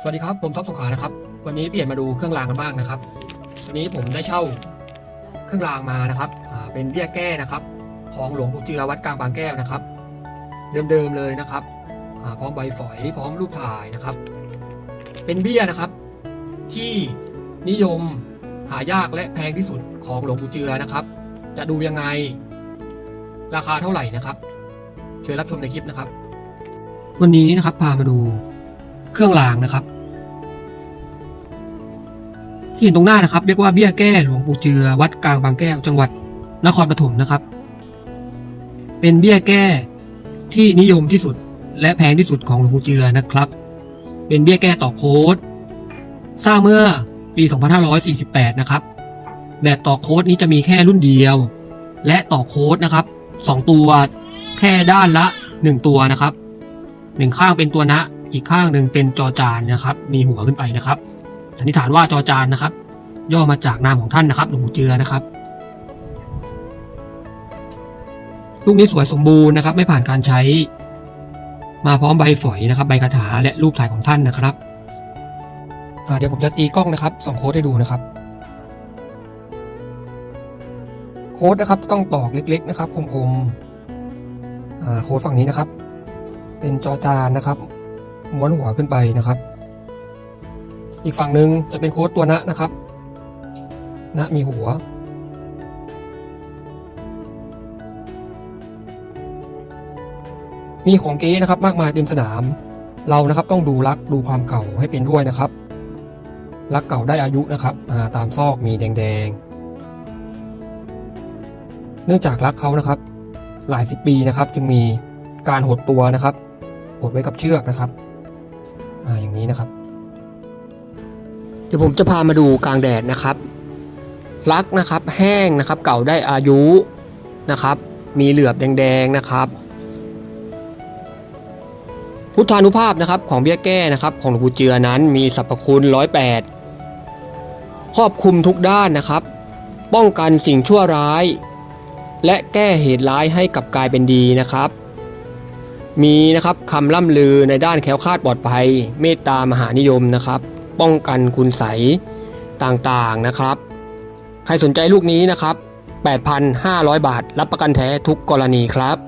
สวัสดีครับ ผมท็อปสงขานะครับ วันนี้เปลี่ยนมาดูเครื่องรางกันบ้างนะครับ วันนี้ผมได้เช่าเครื่องรางมานะครับเป็นเบี้ยแก้นะครับ ของหลวงปู่เจือวัดกลางบางแก้วนะครับ เดิมๆเลยนะครับพร้อมใบฝอยพร้อมรูปถ่ายนะครับ เป็นเบี้ยนะครับ ที่นิยมหายากและแพงที่สุดของหลวงปู่เจือนะครับ จะดูยังไงราคาเท่าไหร่นะครับ เชิญรับชมในคลิปนะครับ วันนี้นะครับพามาดู เครื่องรางนะครับ ที่เห็นตรงหน้านะครับ เรียกว่าเบี้ยแก้หลวงปู่เจือวัดกลางบางแก้วจังหวัดนครปฐมนะครับ เป็นเบี้ยแก้ที่นิยมที่สุดและแพงที่สุดของหลวงปู่เจือนะครับ เป็นเบี้ยแก้ต่อโค้ดสร้างเมื่อปี 2548 นะครับ แบบต่อโค้ดนี้จะมีแค่รุ่นเดียว และต่อโค้ดนะครับสองตัวแค่ด้านละ 1 ตัวนะครับหนึ่งข้างเป็นตัวนะ อีกข้างหนึ่งเป็นจอจานนะครับ มีหัวขึ้นไปนะครับสันนิษฐานว่าจอจานนะครับ ย่อมาจากนามของท่านนะครับหลวงปู่เจือนะครับลูกนี้สวยสมบูรณ์นะครับ ไม่ผ่านการใช้ มาพร้อมใบฝอยนะครับ ใบคาถาและรูปถ่ายของท่านนะครับเดี๋ยวผมจะตีกล้องนะครับส่งโค้ดให้ดูนะครับ โค้ดนะครับต้องตอกเล็ก ๆ นะครับ คมๆโค้ดฝั่งนี้นะครับ เป็นจอจานนะครับ ม้วนหัวขึ้นไปนะครับ อีกฝั่งหนึ่งจะเป็นโค้ดตัวนะนะครับ นะมีหัว มีของเก๊นะครับมากมายเต็มสนาม เรานะครับต้องดูรักดูความเก่าให้เป็นด้วยนะครับรักเก่าได้อายุนะครับาตามซอกมีแดงๆ เนื่องจากรักเขานะครับ หลายสิบปีนะครับ จึงมีการหดตัวนะครับ หดไว้กับเชือกนะครับ นี้นะครับ เดี๋ยวผมจะพามาดูกลางแดดนะครับรักนะครับแห้งนะครับเก่าได้อายุนะครับ มีเหลือบแดงๆนะครับ พุทธานุภาพนะครับของเบี้ยแก้นะครับ ของหลวงปู่เจือนั้นมีสรรพคุณร้อยแปดครอบคลุมทุกด้านนะครับ ป้องกันสิ่งชั่วร้าย และแก้เหตุร้ายให้กลับกลายเป็นดีนะครับ มีนะครับคำล่ำลือในด้านแคล้วคลาดปลอดภัย เมตตามหานิยมนะครับ ป้องกันคุณใสต่างๆนะครับ ใครสนใจลูกนี้นะครับ 8,500 บาท รับประกันแท้ทุกกรณีครับ